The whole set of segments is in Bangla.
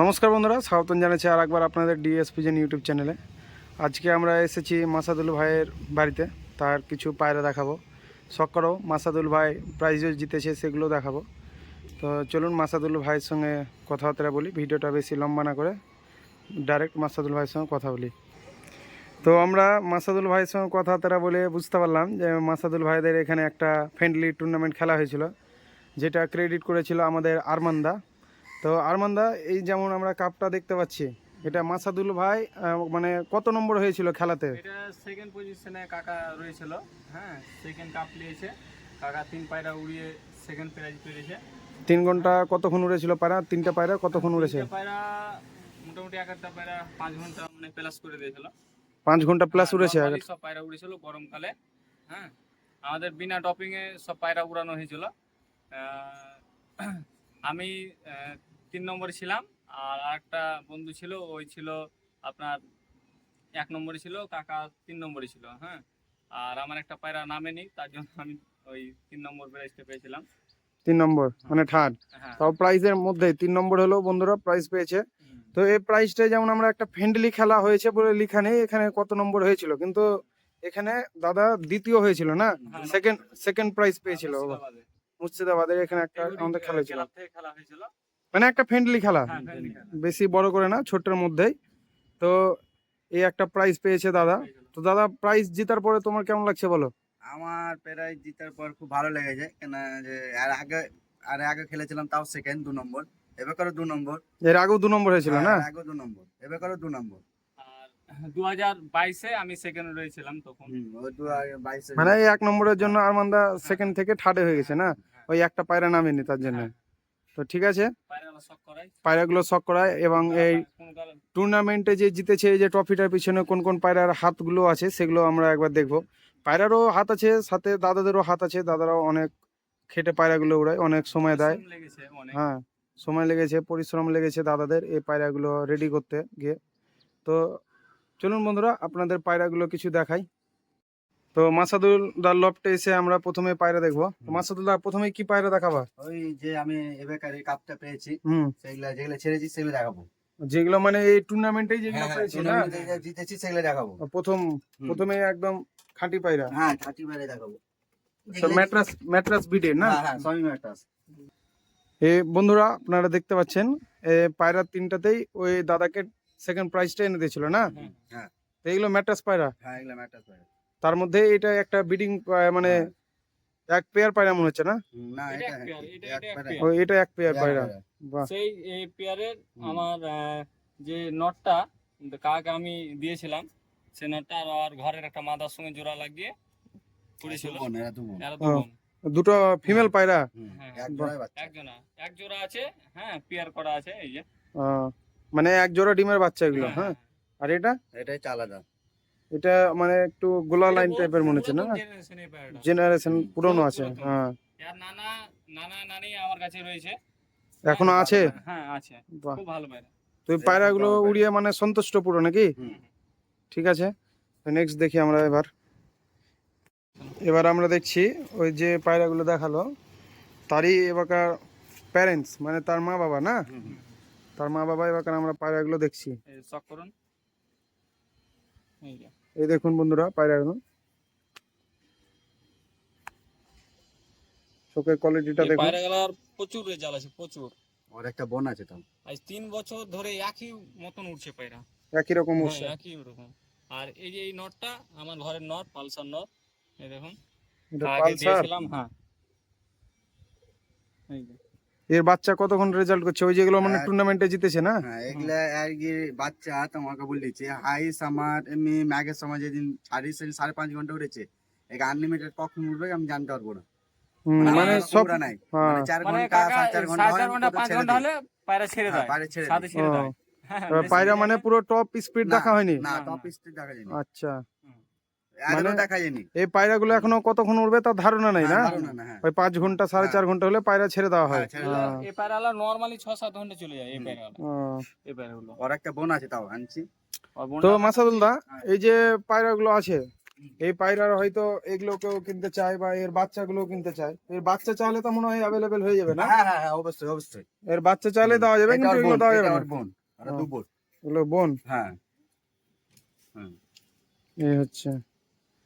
নমস্কার বন্ধুরা, স্বাগতম জানাচ্ছি আর একবার আপনাদের ডিএসপিজেন ইউটিউব চ্যানেলে আজকে আমরা এসেছি মাসাদুল ভাইয়ের বাড়িতে, তার কিছু পায়রা দেখাবো। করো, মাসাদুল ভাই প্রাইজও জিতেছে সেগুলো দেখাবো। তো চলুন মাসাদুল ভাইয়ের সঙ্গে কথাবার্তা বলি, ভিডিওটা বেশি লম্বা না করে ডাইরেক্ট মাসাদুল ভাইয়ের সঙ্গে কথা বলি। তো আমরা মাসাদুল ভাইয়ের সঙ্গে কথাবার্তা বলে বুঝতে পারলাম যে মাসাদুল ভাইদের এখানে একটা ফ্রেন্ডলি টুর্নামেন্ট খেলা হয়েছিল, যেটা ক্রেডিট করেছিল আমাদের আরমান্দা। তো আরমান্দা এই যেমন আমরা কাপটা দেখতে পাচ্ছি এটা মাসাদুল ভাই মানে কত নম্বর হয়েছিল খেলাতে? এটা সেকেন্ড পজিশনে কাকা রয়েছিল হ্যাঁ সেকেন্ড কাপ নিয়েছে। কাকা তিন পায়রা উড়িয়ে সেকেন্ড প্রাইজ পেয়েছে তিন ঘণ্টা কতক্ষণ উড়েছিল পায়রা? তিনটা পায়রা কতক্ষণ উড়েছে? পায়রা মোটামুটি এক একটা পায়রা পাঁচ ঘণ্টা মানে প্লাস করে দিয়েছিল। পাঁচ ঘণ্টা প্লাস উড়েছে সব পায়রা উড়েছিল গরমকালে হ্যাঁ। আমাদের বিনা টপিং এ সব পায়রা উড়ানো হয়েছিল। আমি তিন নম্বরে ছিলাম আর আরেকটা বন্ধু ছিল ওই ছিল আপনার এক নম্বরে ছিল কাকা তিন নম্বরে ছিল হ্যাঁ? আর আমার একটা পায়রা নামেনি তার জন্য আমি ওই তিন নম্বর প্রাইজটা পেয়েছিলাম। তিন নম্বর মানে থার্ড। হ্যাঁ। তাও প্রাইজের মধ্যে তিন নম্বর হলো বন্ধুরা প্রাইজ পেয়েছে। তো এই প্রাইজটা যেমন আমরা একটা ফ্রেন্ডলি খেলা হয়েছে বলে লিখা নেই এখানে কত নম্বর হয়েছিল কিন্তু এখানে দাদা দ্বিতীয় হয়েছিল না? হ্যাঁ, সেকেন্ড সেকেন্ড প্রাইজ পেয়েছিল মুর্শিদাবাদে। মুর্শিদাবাদের এখানে একটা আমাদের খেলা ছিল। খেলা হয়েছিল। মানে একটা ফ্রেন্ডলি খেলা। হ্যাঁ খেলা। বেশি বড় করে না ছোট্টের মধ্যেই। তো এই একটা প্রাইজ পেয়েছে দাদা। তো দাদা প্রাইজ জেতার পরে তোমার কেমন লাগছে বলো? আমার প্রাইজ জিতার পর খুব ভালো লেগেছে। কেন যে আর আগে আর আগে খেলেছিলাম তাও সেকেন্ড দু নম্বর। এবার করো দু নম্বর। এর আগেও দু নম্বর হয়েছিল না? আগে দু নম্বর। এবার করো দু নম্বর। দু হাজার বাইশে আমি সেকেন্ড রয়েছিলাম তখন। ওই দু হাজার বাইশে মানে এক নম্বরের জন্য আরমান্দা সেকেন্ড থেকে থার্ডে হয়ে গেছে না? ওই একটা পায়রা নামেনি তার জন্য। তো ঠিক আছে? পায়রাগুলো শখ করায়। এবং এই টুর্নামেন্টে যে জিতেছে এই যে ট্রফিটার পিছনে কোন কোন পায়রার হাতগুলো আছে সেগুলো আমরা একবার দেখব। পায়রারও হাত আছে সাথে দাদাদেরও হাত আছে দাদারাও অনেক খেটে পায়রাগুলো উড়ায় অনেক সময় দেয়। হ্যাঁ সময় লেগেছে পরিশ্রম লেগেছে দাদাদের এই পায়রাগুলো রেডি করতে গিয়ে। তো চলুন বন্ধুরা আপনাদের পায়রাগুলো কিছু দেখাই। তো মাসাদুল দার লফটে এসে আমরা প্রথমে পায়রা দেখব। দা প্রথমে কি পায়রা দেখাবা? ওই যে আমি এবার এই কাপটা পেয়েছি হুম। সেগুলা যেগুলো ছেড়েছি সেগুলো দেখাবো। যেগুলো মানে এই টুর্নামেন্টেই যেগুলো হ্যাঁ, পেয়েছি না? জিতেছি সেগুলো দেখাবো। প্রথম প্রথমে একদম খাঁটি পায়রা। হ্যাঁ থার্টি বাইরে দেখাবো। তো ম্যাট্রাস ম্যাট্রাস বিডে না? হ্যাঁ হ্যাঁ সবই ম্যাটার এ বন্ধুরা আপনারা দেখতে পাচ্ছেন এ পায়রা তিনটাতেই ওই দাদাকে সেকেন্ড প্রাইজটা এনে দিয়েছিল না? হ্যাঁ। তো এগুলো ম্যাট্রাস পায়রা? হ্যাঁ এগুলো ম্যাটার বাইরে তার মধ্যে এটা একটা বিডিং মানে এক পেয়ার পায়রা মনে হচ্ছে না? না এটা এটা এক পেয়ার। পায়রা বাহ। সেই এই পেয়ারের আমার আহ, যে নটটা কাকে আমি দিয়েছিলাম সে নটটা আর আর ঘরের একটা মাদার সঙ্গে জোড়া লাগিয়ে পড়েছিল বোন, এরা দু এরা ও। দুটো ফিমেল পায়রা? হুম, হ্যাঁ। এক জোড়ায় বাচ্চা। এক জোড়া এক জোড়া আছে হ্যাঁ পেয়ার করা আছে এই যে। মানে এক জোড়া ডিমের বাচ্চা এগুলো হ্যাঁ। আর এটা? এটাই হচ্ছে আলাদা এটা মানে একটু গোলা লাইন টাইপের মনে হচ্ছে না। জেনারেশন পুরনো আছে হ্যাঁ। নানা নানা নানি আমার কাছে রয়েছে। এখনও আছে? হ্যাঁ আছে। খুব ভালো পায়রা। তো এই পায়রাগুলো উড়িয়ে মানে সন্তুষ্ট পুরো নাকি? ঠিক আছে। নেক্সট দেখি আমরা এবার। এবার আমরা দেখছি ওই যে পায়রাগুলো দেখাল তারই এবারকার প্যারেন্টস মানে তার মা বাবা না। তার মা বাবা এবারকার আমরা পায়রাগুলো দেখছি। শখ করুন। এই এই দেখুন বন্ধুরা পায়রাগুলো চোখের কোয়ালিটিটা দেখুন। পায়রাগুলোর প্রচুর রেজাল্ট আছে প্রচুর। ওর একটা বন আছে তো। আজ তিন বছর ধরে একই মতন উঠছে পায়রা। একই রকম হ্যাঁ, উৎসাহ একই রকম। আর এই যে এই নটটা আমার ঘরের নট পালসার নট এই দেখুন। এটা আগে পালসার? দিয়েছিলাম হ্যাঁ। এই যে। এর বাচ্চা কতক্ষণ রেজাল্ট করছে? ওই যেগুলো মানে হ্যাঁ। টুর্নামেন্টে জিতেছে না? হ্যাঁ এগুলা আর কি বাচ্চা তোমাকে বলছি হাইস আমার এমনি ম্যাগের সময় যেদিন সাড়ে সাড়ে- পাঁচ ঘণ্টা উঠেছে একে আনলিমিটেড কখন উঠবে আমি জানতে পারব না। মানে মানে সব নাই। হ্যাঁ। মানে চার মানে ঘণ্টা কাকা সাড়ে চার ঘণ্টা চার ঘণ্টা পাঁচ ঘণ্টা হলে পায়রা ছেড়ে হ্যাঁ, দেয়। বাইরে ছেড়ে। দেয়। হ্যাঁ, পায়রা মানে পুরো টপ স্পিড দেখা হয়নি? না না, টপ স্পিড দেখা যায়নি। আচ্ছা আগেও মানে- দেখা যায়নি এই পায়রাগুলো এখনও কতক্ষণ উড়বে তার ধারণা নাই না? হ্যাঁ, হ্যাঁ। ওই পাঁচ ঘণ্টা সাড়ে চার ঘণ্টা হলে পায়রা ছেড়ে দেওয়া হয়। হ্যাঁ, হ্যাঁ। এই নর্মালি ছ সাত ঘণ্টা চলে যায় এই পায়রাগুলো। একটা বোন আছে তাও আনছি। তো মাসাদুল দা হ্যাঁ। এই যে পায়রাগুলো আছে এই পায়রার হয়তো এগুলো কেউ কিনতে চায় বা এর বাচ্চাগুলো কিনতে চায়। এর বাচ্চা চাইলে তো মনে হয় অ্যাভেলেবেল হয়ে যাবে না? হ্যাঁ হ্যাঁ হ্যাঁ অবশ্যই অবশ্যই। এর বাচ্চা চাইলে দেওয়া যাবে কিন্তু এগুলো বোন, দেওয়া যাবে না। বোন দু বোন। এগুলো বোন? হ্যাঁ। এই হচ্ছে।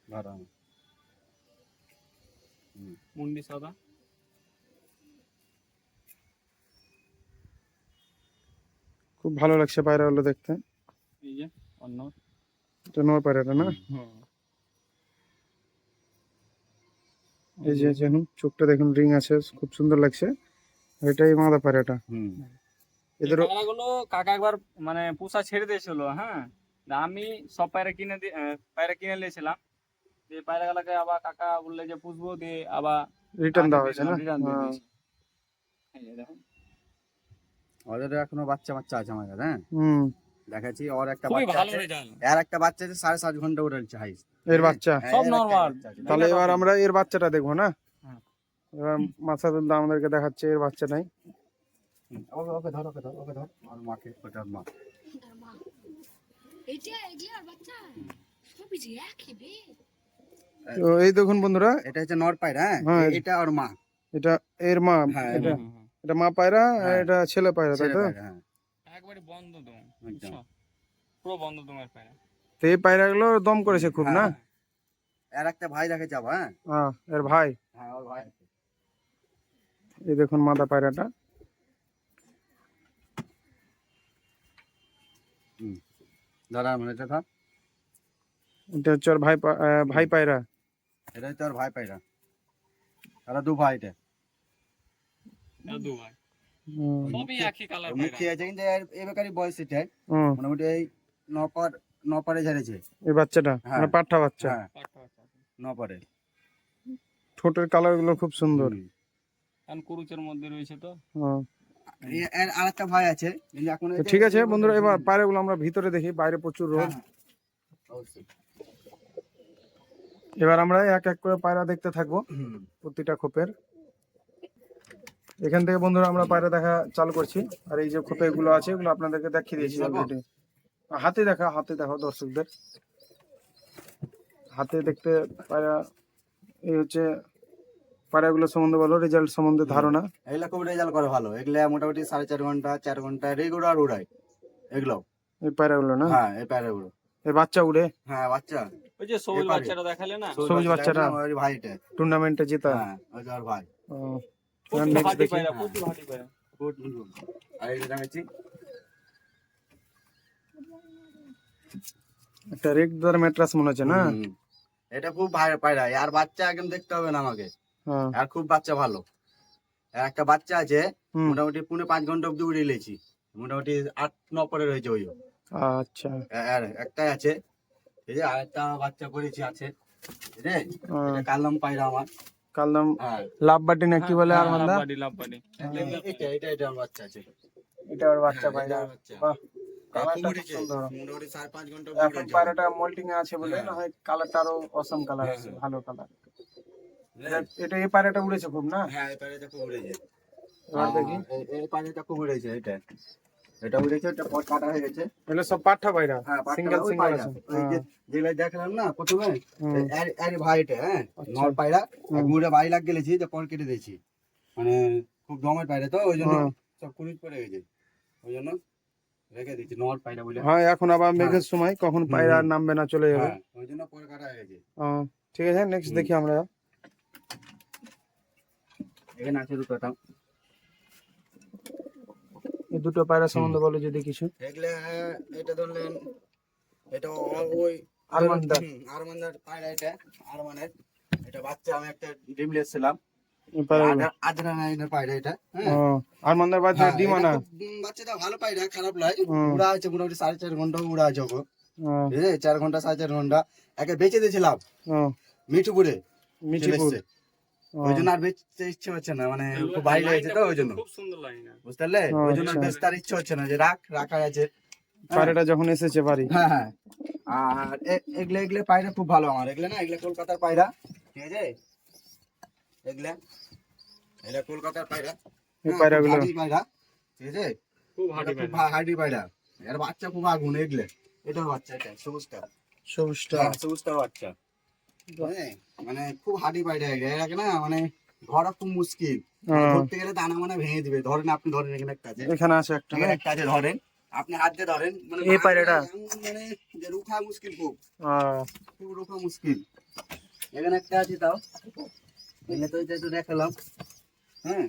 ধরো মুন্ডি সাদা। খুব ভালো লাগছে পায়রাগুলো দেখতে। এই যে অন্য এটা নয় পায়রাটা না? এই যে দেখুন চোখটা দেখুন রিং আছে খুব সুন্দর লাগছে। এটাই মাদা পায়রাটা। হুম। এদেরও পায়রাগুলো কাকা একবার মানে পোষা ছেড়ে দিয়েছিল হ্যাঁ? আমি সব পায়রা কিনে পায়রা কিনে নিয়েছিলাম। দিয়ে পায়রাগুলোকে আবার কাকা বললে যে পুষবো দিয়ে আবার রিটার্ন দেওয়া হয়েছে না? রিটার্ন দিয়ে হ্যাঁ। দিয়েছি। এই যে দেখুন। ওদের এখনও বাচ্চা বাচ্চা আছে আমার কাছে হ্যাঁ? হুম। দেখাচ্ছি ওর একটা বাচ্চা আছে। এর একটা বাচ্চা আছে সাড়ে সাত ঘণ্টা উড়েছে হাইস এর বাচ্চা? সব normal। তাহলে এবার আমরা এর বাচ্চাটা দেখব না? হ্যাঁ। এবার মাসাদুল দা আমাদেরকে দেখাচ্ছে এর বাচ্চাটাই ওকে ওকে ধর ওকে ধর ওকে ধর। আর মাকে ওটার মা। এটা এগুলো আর বাচ্চা? সবই যে একই বে। তো এই দেখুন বন্ধুরা। এটা হচ্ছে নর পায়রা হ্যাঁ? হ্যাঁ। এটা ওর মা। এটা এর মা। হ্যাঁ, এটা এটা মা পায়রা হ্যাঁ। এটা ছেলে পায়রা তাই তো? হ্যাঁ। একবারে বন্ধ দম পুরো বন্ধ দমের পায়রা। তো এই পায়রাগুলো দম করেছে খুব না। এর একটা ভাই দেখে যাব হ্যাঁ? হ্যাঁ এর ভাই। হ্যাঁ ওর ভাই। এই দেখুন মাদা পায়রাটা। দাঁড়া মানে এটা এটা হচ্ছে ভাই আহ, ভাই পায়রা। এটা তো আর ভাই পায়রা তারা দু ভাই এটা দাদু ভাই। সবই একই কালার মুখে আছে কিন্তু এর এ বেকারি বয়স এটা হুম, মোটামুটি এই নপার নপারে ঝেড়েছে। এই বাচ্চাটা? হ্যাঁ। মানে পাঠা বাচ্চা। হ্যাঁ নপারে ঠোঁটের কালারগুলো খুব সুন্দর। কারণ কুরুচের মধ্যে রয়েছে তো। হ্যাঁ। এর আরেকটা ভাই আছে এখন ঠিক আছে বন্ধুরা এবার পায়রাগুলো আমরা ভিতরে দেখি বাইরে প্রচুর রোদ। হ্যাঁ, অবশ্যই। এবার আমরা এক এক করে পায়রা দেখতে থাকব প্রতিটা খোপের। এখান থেকে বন্ধুরা আমরা পায়রা দেখা চালু করছি আর এই যে খোপে গুলো আছে এগুলো আপনাদেরকে দেখিয়ে দিয়েছি অলরেডি হাতে দেখা হাতে দেখো দর্শকদের। হাতে দেখতে পায়রা এই হচ্ছে পায়রাগুলো সম্বন্ধে বলো রেজাল্ট সম্বন্ধে ধারণা। এগুলো খুব রেজাল্ট করে ভালো। এগুলো মোটামুটি সাড়ে চার ঘণ্টা চার ঘণ্টা রেগুলার উড়ায়। এগুলো। এই পায়রাগুলো না? হ্যাঁ এই প্যারাগুলো। এই বাচ্চা উড়ে? হ্যাঁ বাচ্চা। ওই যে সবুজ। বাচ্চাটা দেখালে না? সবুজ বাচ্চাটা? ওই ভাইটা। টুর্নামেন্টে জেতা। হ্যাঁ ওই ওর ভাই। ও, দেখি। পায়রা প্রচুর হাঁটি পায়রা। গুড গুড আর এই যে একটা রেগদার ম্যাট্রাস মনে হচ্ছে না? এটা খুব ভাই পায়রা। আর বাচ্চা একদম দেখতে হবে না আমাকে। হ্যাঁ। আর খুব বাচ্চা ভালো। আর একটা বাচ্চা আছে মোটামুটি পুনে পাঁচ ঘণ্টা অব্দি উড়ে লেছি মোটামুটি আট ন পরে রয়েছে ওই আচ্ছা। আর একটাই আছে বাচ্চা করেছি আছে এটা কালাম পায়রা আমার। কাল নাম লাভ বাটি না কি বলে আর মান্দা লাভবাড়ি, লাভবাড়ি। এটা এটা এটা আমার বাচ্চা আছে। এটা ওর বাচ্চা পায়রা। এটা ওর বাচ্চা। বাহ। খুব খুব উড়েছে। সুন্দর। মোটামুটি সাড়ে পাঁচ ঘণ্টা এখন পায়রাটা মোল্টিং আছে বলে হ্যাঁ। না হয় কালারটা আরও অসম কালার আছে। ভালো কালার এটা এই পায়রাটা উড়েছে খুব না? হ্যাঁ এই পায়রাটা খুব উড়েছে। এবার দেখি। এই- এই পায়রাটা খুব উড়েছে এটা। এটা উড়েছে এটা পট কাটা হয়ে গেছে। এগুলো সব পাঠা পায়রা হ্যাঁ সিঙ্গেল ওই সিঙ্গেল পায়রা। আছে। ওই যে হ্যাঁ, যেগুলা দেখলাম না প্রথমে হুম, এর- এর ভাই এটা হ্যাঁ আচ্ছা। নর পায়রা হুম। মুড়ে বাড়ি লাগ গেলেছি তো পর কেটে দিয়েছি। মানে খুব দমের পায়রা তো ওই জন্য হ্যাঁ। সব কুড়িট পড়ে গেছে। ওই জন্য রেখে দিচ্ছি নর পায়রা বলে। হ্যাঁ এখন আবার মেঘের সময় কখন পায়রা আর নামবে না চলে যাবে। হ্যাঁ ওই জন্য পরে কাটা হয়ে গেছে। আহ, ঠিক আছে নেক্সট হুম। দেখি আমরা। এখানে আছে দুটো তাও। এই দুটো পায়রা সম্বন্ধে বলো যদি কিছু। এগুলা এটা ধরলেন এটা ওই আরমানদার। আরমানদার পায়রা এটা আরমানের। এটা বাচ্চা আমি একটা ডিম হ্যাঁ। বাচ্চা হ্যাঁ, ডিমা বাচ্চাটা ভালো পায়রা খারাপ নয়। হুম। উড়া আছে মোটামুটি সাড়ে চার ঘণ্টা উড়া আছে ওকে। চার ঘণ্টা সাড়ে চার ঘণ্টা। একে বেঁচে দিয়েছিলাম। মিঠুপুরে ওই জন্য আর বেচতে ইচ্ছে হচ্ছে না মানে খুব লেগেছে তো ওই জন্য। খুব সুন্দর লাইন বুঝতে পারলে? ওই জন্য আচ্ছা। বেচতে আর ইচ্ছে হচ্ছে না যে রাখ রাখা আছে। পায়রাটা যখন এসেছে বাড়ি। হ্যাঁ হ্যাঁ। আর এগুলো এগুলো পায়রা খুব ভালো আমার এগুলো না? এগুলো কলকাতার পায়রা। ঠিক আছে? এগুলা। এগুলা কলকাতার পায়রা। এই হ্যাঁ, পায়রাগুলো। হাডি পায়রা। ঠিক আছে? খুব এটা হাডি পায়রা। এর বাচ্চা খুব আগুন এগুলো। এটার বাচ্চা এটা সবুজটা। সবুজটা। হ্যাঁ সবুজটার বাচ্চা। হ্যাঁ, মানে খুব এটাকে না মানে ধরা খুব মুশকিল। হ্যাঁ। ধরতে গেলে দানা মানে ভেঙে দিবে। ধরেন আপনি ধরেন এখানে একটা আছে। এখানে আছে একটা এখানে একটা আছে ধরেন। আপনি হাত দিয়ে ধরেন মানে এই পায়রাটা? মানে যে রুখা মুশকিল খুব। খুব রুখা মুশকিল। এখানে একটা আছে তাও। তো এটা একটু দেখালাম। হ্যাঁ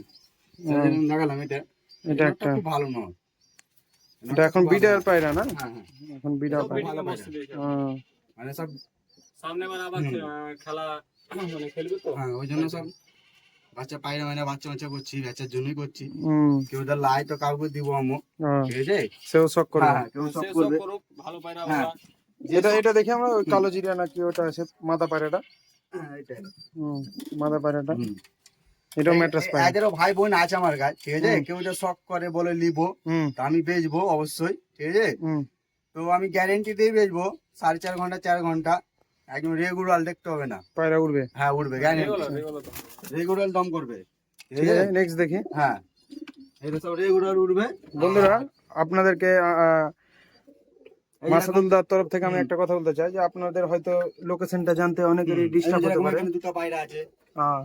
হ্যাঁ। দেখালাম এটা। এটা একটা। খুব ভালো নয়। এটা এখন বিডার পায়রা না? হ্যাঁ হ্যাঁ। এখন বিডার পায়রা। মানে সব সামনে মানে আবার খেলা মানে খেলবে তো? হ্যাঁ ওই জন্য সব বাচ্চা পায়রা মানে বাচ্চা বাচ্চা করছি বাচ্চার জন্যই করছি। কেউ ধর লাই তো কাউকে দিব আমো। ঠিক আছে সেও শখ করবে। হ্যাঁ কেউ সব করবে। ভালো পায়রা হ্যাঁ। এটা এটা দেখি আমরা কালো জিরিয়া নাকি ওটা আছে মাদা পায়রাটা হ্যাঁ, হুম, মাদা পায়রাটা হুম। এটাও এই- ম্যাট্রাস পায়রা এদেরও ভাই বোন আছে আমার কাছে ঠিক আছে? কেউ যদি শখ করে বলে নিবো হুম। তো আমি বেচবো অবশ্যই ঠিক আছে? হুম। তো আমি গ্যারেন্টি দিয়ে বেচবো সাড়ে চার ঘণ্টা চার ঘণ্টা। একদম রেগুলার দেখতে হবে না। পায়রা উড়বে? হ্যাঁ গ্যারেন্টি রেগুলার দম করবে। ঠিক আছে নেক্সট দেখি। হ্যাঁ এটা সব রেগুলার উঠবে বন্ধুরা আপনাদেরকে আহ, আহ, এই যে মাসাদুল দার তরফ থেকে আমি একটা কথা বলতে চাই যে আপনাদের হয়তো লোকেশনটা জানতে অনেকেরই ডিস্টার্ব হতে পারে। দুটো পায়রা আছে। হ্যাঁ,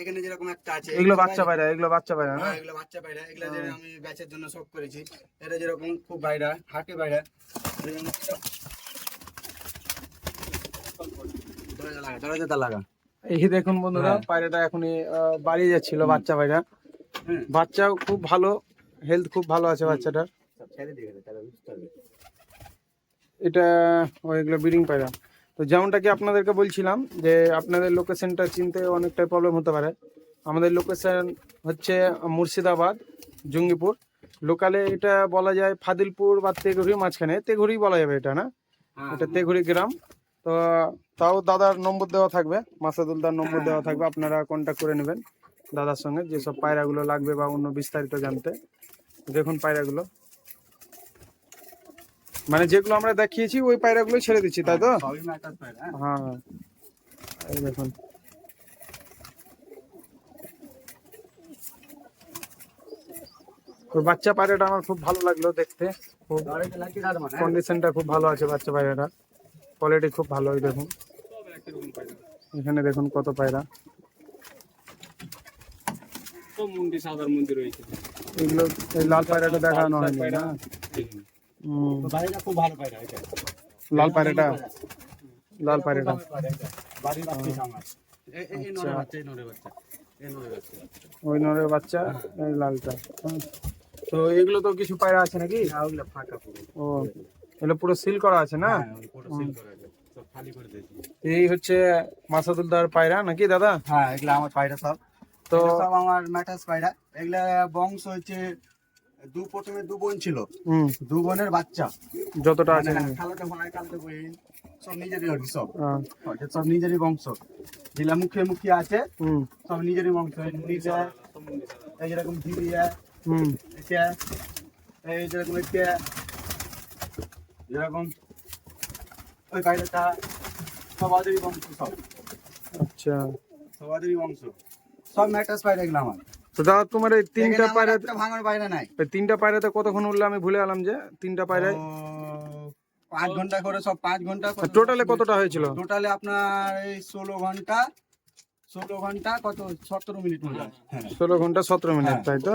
এখানে যেরকম একটা আছে এগুলো বাচ্চা পায়রা। এগুলো বাচ্চা পায়রা না? হ্যাঁ, এগুলো বাচ্চা পায়রা। এগুলো যে হ্যাঁ। আমি ব্যাচের জন্য শখ করেছি। এটা যেরকম খুব পায়রা হাটে পায়রা দরজা লাগা দরজাটা লাগা এই দেখুন বন্ধুরা হ্যাঁ। পায়রাটা এখনই আহ, বাড়ি যাচ্ছিল বাচ্চা পায়রা। হুম। বাচ্চাও খুব ভালো হেলথ খুব ভালো আছে বাচ্চাটার। এটা ওইগুলো ব্রিডিং পায়রা। তো যেমনটা কি আপনাদেরকে বলছিলাম যে আপনাদের লোকেশনটা চিনতে অনেকটাই প্রবলেম হতে পারে। আমাদের লোকেশন হচ্ছে মুর্শিদাবাদ জঙ্গিপুর। লোকালে এটা বলা যায় ফাদিলপুর বা তেঘুরি মাঝখানে। তেঘুরি বলা যাবে এটা না? এটা তেঘুরি গ্রাম। তো তাও দাদার নম্বর দেওয়া থাকবে মাসাদুল দার নম্বর দেওয়া থাকবে আপনারা কন্ট্যাক্ট করে নেবেন দাদার সঙ্গে যেসব পায়রাগুলো লাগবে বা অন্য বিস্তারিত জানতে। দেখুন পায়রাগুলো। মানে যেগুলো আমরা দেখিয়েছি ওই পায়রাগুলো ছেড়ে দিচ্ছি তাই তো? হ্যাঁ। হ্যাঁ। এই দেখুন। ওই বাচ্চা পায়রাটা আমার খুব ভালো লাগল দেখতে। হ্যাঁ? কন্ডিশনটা খুব ভালো আছে বাচ্চা পায়রাটা কোয়ালিটি খুব ভালো এই দেখুন। এখানে দেখুন কত পায়রা। সব সাদার মন্দির রয়েছে। এগুলো এই লাল পায়রাটা দেখানো হয়নি। না? তো খুব ভালো পায়রা এটা। লাল পায়রাটা? লাল পায়রাটা। বাড়ির বাচ্চা আমার। এই এই আচ্ছা। বাচ্চা এই নরে বাচ্চা। এই নরে বাচ্চা। ওই নরের বাচ্চা এই লালটা। তো এগুলো তো কিছু পায়রা আছে নাকি? ওগুলো ফাঁকা ও। এগুলো পুরো সিল করা আছে না? হ্যাঁ পুরো সিল করা আছে। সব খালি করে দিয়েছি। এই হচ্ছে মাসাদুলদার পায়রা নাকি দাদা? হ্যাঁ এগুলো আমার পায়রা সব। তো সব আমার ম্যাটাস পায়রা। এগুলা বংশ হচ্ছে দু প্রথমে দু বোন ছিল। হুম। দু বোনের বাচ্চা। যতটা আছে। খালাতে ভাই খালাতে বোন সব নিজেরই আর সব। হ্যাঁ, সব নিজেরই বংশ। যেগুলা মুখে মুখে আছে হুম। সব নিজেরই বংশ। নিজে। এই যেরকম ধিরিয়া হুম। এটা এই যেরকম এটা যেরকম ওই সবাদেরই বংশ সব। আচ্ছা। সবাদেরই বংশ। সব ম্যাটাস পায়রা এগুলো আমার তো দাদা তোমার এই তিনটা এখানে পায়রা ভাঙার পায়রা নাই। এই তিনটা পায়রাতে কতক্ষণ উঠলে আমি ভুলে গেলাম যে তিনটা পায়রায় পাঁচ ঘণ্টা করে সব পাঁচ ঘণ্টা টোটালে কতটা হয়েছিল? টোটালে আপনার এই ষোলো ঘণ্টা ষোলো ঘণ্টা কত? সতেরো মিনিট ষোলো ঘণ্টা সতেরো মিনিট হ্যাঁ। তাই তো?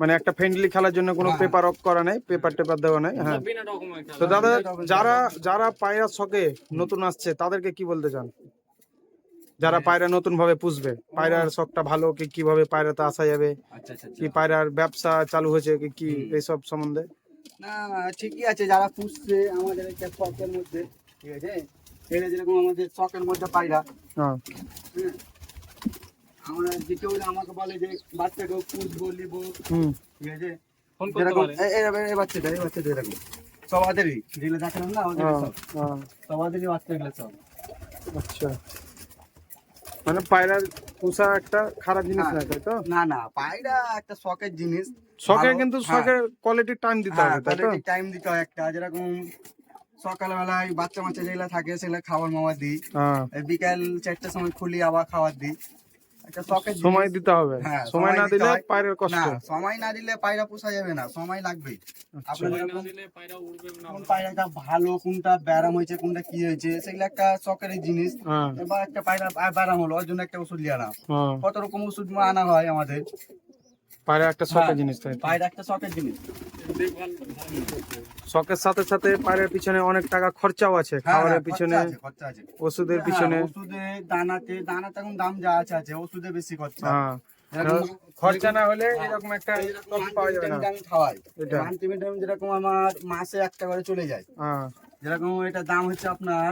মানে একটা ফ্রেন্ডলি খেলার জন্য কোনো হ্যাঁ। পেপার অফ করা নেই পেপার টেপার দেওয়া নাই হ্যাঁ। তো দাদা যারা যারা পায়রা শখে নতুন আসছে তাদেরকে কি বলতে চান? যারা পায়রা নতুন ভাবে পুষবে পায়রার শখটা ভালো কি কীভাবে পায়রাতে আসা যাবে? আচ্ছা আচ্ছা কি পায়রার ব্যবসা চালু হয়েছে কি কি। এইসব সম্বন্ধে? না ঠিকই আছে যারা পুষছে আমাদের একটা শখের মধ্যে ঠিক আছে? এটা যেরকম আমাদের শখের মধ্যে পায়রা হ্যাঁ। হ্যাঁ আমরা যে কেউ আমাকে বলে যে বাচ্চাকে পুষবো নিবো। ঠিক আছে? ফোন করতে পারে এই- এই- এই বাচ্চাটা এই বাচ্চাটা এরকম। সবাদেরই যেগুলো দেখালাম না আমাদের হ্যাঁ সব। হ্যাঁ। সবাদেরই বাচ্চা এগুলো সব। আচ্ছা। মানে পায়রার পোষা একটা খারাপ জিনিস হ্যাঁ। না তাই তো? না না পায়রা একটা শখের জিনিস। শখে কিন্তু হ্যাঁ। শখের কোয়ালিটির টাইম দিতে হবে তাই তো? টাইম দিতে হয় একটা। যেরকম সকালবেলায় বাচ্চা বাচ্চা যেগুলো থাকে সেগুলো খাবার মাওয়া দিই। হ্যাঁ। বিকাল চারটার সময় খুলি আবার খাবার দিই। একটা শখের সময় দিতে হবে। হ্যাঁ, সময় না দিলে হয়। কষ্ট। সময় না দিলে পায়রা পোষা যাবে না সময় লাগবে আচ্ছা। কোন পায়রাটা ভালো কোনটা ব্যারাম হয়েছে কোনটা কি হয়েছে সেগুলো একটা শখের জিনিস। হ্যাঁ। এবার একটা পায়রা ব্যারাম হলো ওর জন্য একটা ওষুধ নিয়ে আনা। হ্যাঁ। কত রকম ওষুধ আনা হয় আমাদের। পায়রা একটা শখের হ্যাঁ, জিনিস? পায়রা একটা শখের জিনিস। শখের সাথে সাথে পায়রার পিছনে অনেক টাকা খরচাও আছে হ্যাঁ, খাবারের হ্যাঁ, পিছনে খরচা আছে, খরচা আছে। ওষুধের পিছনে ওষুধে দানাতে দানাতে এখন দাম যা আছে আছে ওষুধে বেশি খরচা হ্যাঁ খরচা না হলে এরকম একটা পাওয়া যাবে না আমি খাওয়াই এটা। মাল্টিভিটামিন যেরকম আমার মাসে একটা করে চলে যায় হ্যাঁ যেরকম এটা দাম হচ্ছে আপনার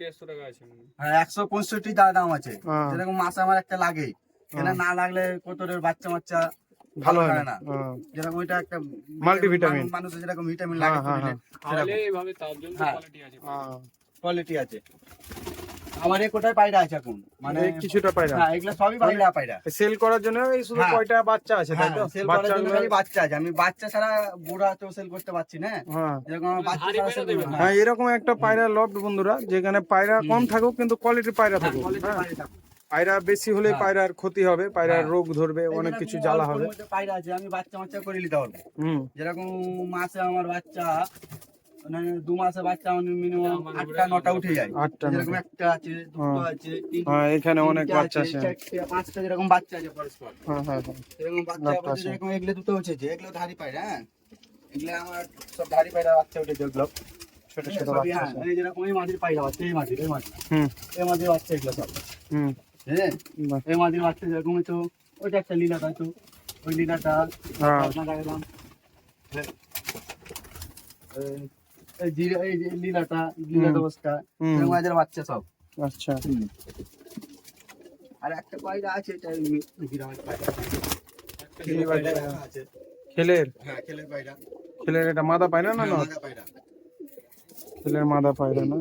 দেড়শো টাকা আছে হ্যাঁ, একশো পঁয়ষট্টি টাকা দাম আছে। যেরকম মাসে আমার একটা লাগে এটা না লাগলে কোতরের বাচ্চা বাচ্চা ভালো হয় হয় না। হ্যাঁ। যেরকম ওইটা একটা। মানুষ- মানুষের যেরকম ভিটামিন হ্যাঁ, লাগে হ্যাঁ, সেরকম। এইভাবে তার জন্য হ্যাঁ। কোয়ালিটি আছে। হ্যাঁ। কোয়ালিটি আছে। আমার এই কোটায় পায়রা আছে এখন। মানে কিছুটা পায়রা। হ্যাঁ এগুলো সবই পায়রা পায়রা। সেল করার জন্য এই শুধু হ্যাঁ। কয়টা বাচ্চা আছে তাই হ্যাঁ তো? সেল করার জন্য খালি বাচ্চা আছে। আমি বাচ্চা ছাড়া বুড়া তো সেল করতে পারছি না। হ্যাঁ। যেরকম বাচ্চা ছাড়া। হ্যাঁ এরকম একটা পায়রা লফট বন্ধুরা যেখানে পায়রা কম থাকুক কিন্তু কোয়ালিটির পায়রা থাকুক। হ্যাঁ। পায়রা বেশি হলে হ্যাঁ। পায়রার ক্ষতি হবে পায়রার হ্যাঁ। রোগ ধরবে অনেক কিছু জ্বালা হবে। পায়রা আছে আমি বাচ্চা বাচ্চা করে নিতে পারব। হুম। যেরকম মাসে আমার বাচ্চা মানে দু মাসে বাচ্চা মিনিমাম আটটা নটা উঠে যায়। আটটা যেরকম একটা আছে দুটো হ্যাঁ। আছে হ্যাঁ এখানে অনেক বাচ্চা আছে পাঁচটা যেরকম বাচ্চা আছে পরস্পর। হ্যাঁ হ্যাঁ হ্যাঁ। এরকম বাচ্চা যেরকম এগুলো দুটো উঠেছে এগুলো ধারি পায়রা হ্যাঁ? এগুলো আমার সব ধারি পায়রা বাচ্চা উঠেছে ওগুলো ছোট ছোট বাচ্চা হ্যাঁ, আছে। এই যেরকম এই মাঝির পায়রা বাচ্চা এই মাঝির এই মাঝির হুম। এই মাঝির বাচ্চা এগুলো সব। হুম। হ্যাঁ? এই যেরকম ওইটা একটা ওই লীলাটা হ্যাঁ। রাখলাম এই জিরা এই লীলাটা লীলাটা বস্তা এরকম মাঝের বাচ্চা সব। আচ্ছা। আর একটা আছে এটা এমনি গ্রামের পায়রা। একটা খেলি ছিল পায়রা। পায়রা। আছে। খেলের? হ্যাঁ খেলের পায়রা। খেলের এটা মাদা পায়রা না না হ্যাঁ, খেলের মাদা পায়রা না?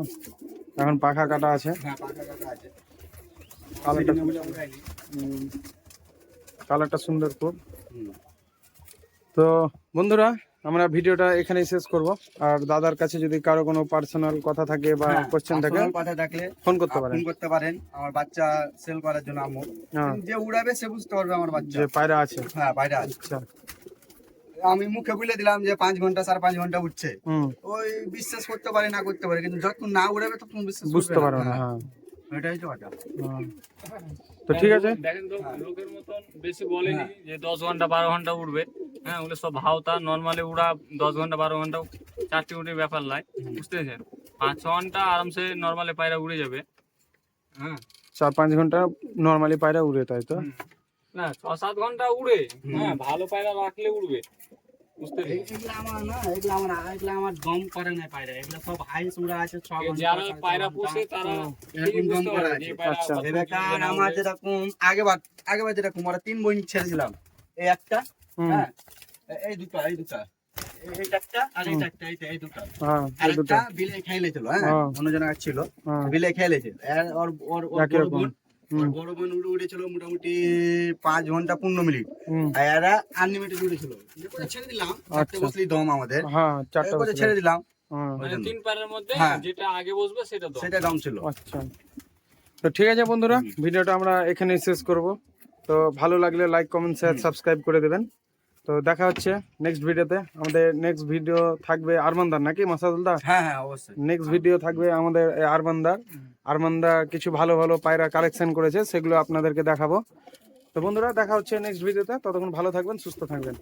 এখন পাখা কাটা হ্যাঁ আছে কালারটা সুন্দর। খুব। তো বন্ধুরা আমরা ভিডিওটা এখানেই শেষ করব। আর দাদার কাছে যদি কারও কোনো পার্সোনাল কথা থাকে বা হ্যাঁ, কোশ্চেন থাকে কথা থাকলে ফোন করতে পারেন। ফোন করতে পারেন। আমার বাচ্চা সেল করার জন্য আম্মু। হ্যাঁ। যে উড়াবে সে বুঝতে পারবে আমার বাচ্চা। যে পায়রা আছে। হ্যাঁ পায়রা আছে। আচ্ছা। আমি মুখে বলে দিলাম যে পাঁচ ঘণ্টা সাড়ে পাঁচ ঘণ্টা উঠছে। ওই বিশ্বাস করতে পারে না করতে পারে কিন্তু যতক্ষণ না উড়াবে তখন বিশ্বাস বুঝতে পারবে না হ্যাঁ। এটাই তো কথা। তো ঠিক আছে। দেখেন তো। লোকের মতন বেশি বলেনি যে দশ ঘণ্টা বারো ঘণ্টা উঠবে। হ্যাঁ ওগুলো সব ভাওতা নর্মালি উড়া দশ ঘণ্টা বারো ঘণ্টা চারটি উঠে ব্যাপার নয় বুঝতে পেরেছেন? পাঁচ ছ ঘণ্টা আরামসে নর্মালি পায়রা উড়ে যাবে। হ্যাঁ। চার পাঁচ ঘণ্টা নর্মালি পায়রা উড়ে তাই তো। না ছ সাত ঘণ্টা উড়ে। হ্যাঁ ভালো পায়রা রাখলে উড়বে। বুঝতে এগুলো আমার না এগুলো আমার এগুলো আমার দম করে না পায়রা। এগুলো সব হাইস উড়া আছে ছ যারা পায়রা পোষে তারা এরকম ঠিকই বুঝতে দম করা পারে আছে। যে এই পায়রা আচ্ছা। এবার আমার যেরকম আগেবার আগেবার যেরকম ওরা তিন বই ছেড়েছিলাম এই একটা হ্যাঁ এই দুটো এই দুটো। এই- এইটা একটা আর এইটা একটা এইটা এই দুটো। হ্যাঁ বিলে খেলেছিল হ্যাঁ হ্যাঁ। অন্য জনের ছিল হ্যাঁ। বিলে খেলেছে আর ওর ওর বড় বোন উড়ে উড়েছিল মোটামুটি পাঁচ ঘণ্টা পনেরো মিনিট। আর এরা আনলিমিটেড উড়েছিল ছেড়ে দিলাম চারটে আচ্ছা। বসলেই দম আমাদের। হ্যাঁ চারটা এরপরে ছেড়ে দিলাম। হ্যাঁ ওই মানে। তিন পারের মধ্যে হ্যাঁ। যেটা আগে বসবে সেটা সেটা দম ছিল। আচ্ছা। তো ঠিক আছে বন্ধুরা ভিডিওটা আমরা এখানেই শেষ করব। তো ভালো লাগলে লাইক কমেন্ট শেয়ার সাবস্ক্রাইব করে দেবেন। তো দেখা হচ্ছে নেক্সট ভিডিওতে আমাদের নেক্সট ভিডিও থাকবে আরমানদার নাকি মাসাদুলদার হ্যাঁ হ্যাঁ অবশ্যই। নেক্সট ভিডিও থাকবে আমাদের আরমানদার। আরমানদা কিছু ভালো ভালো পায়রা কালেকশন করেছে সেগুলো আপনাদেরকে দেখাবো। তো বন্ধুরা দেখা হচ্ছে নেক্সট ভিডিওতে ততক্ষণ ভালো থাকবেন সুস্থ থাকবেন।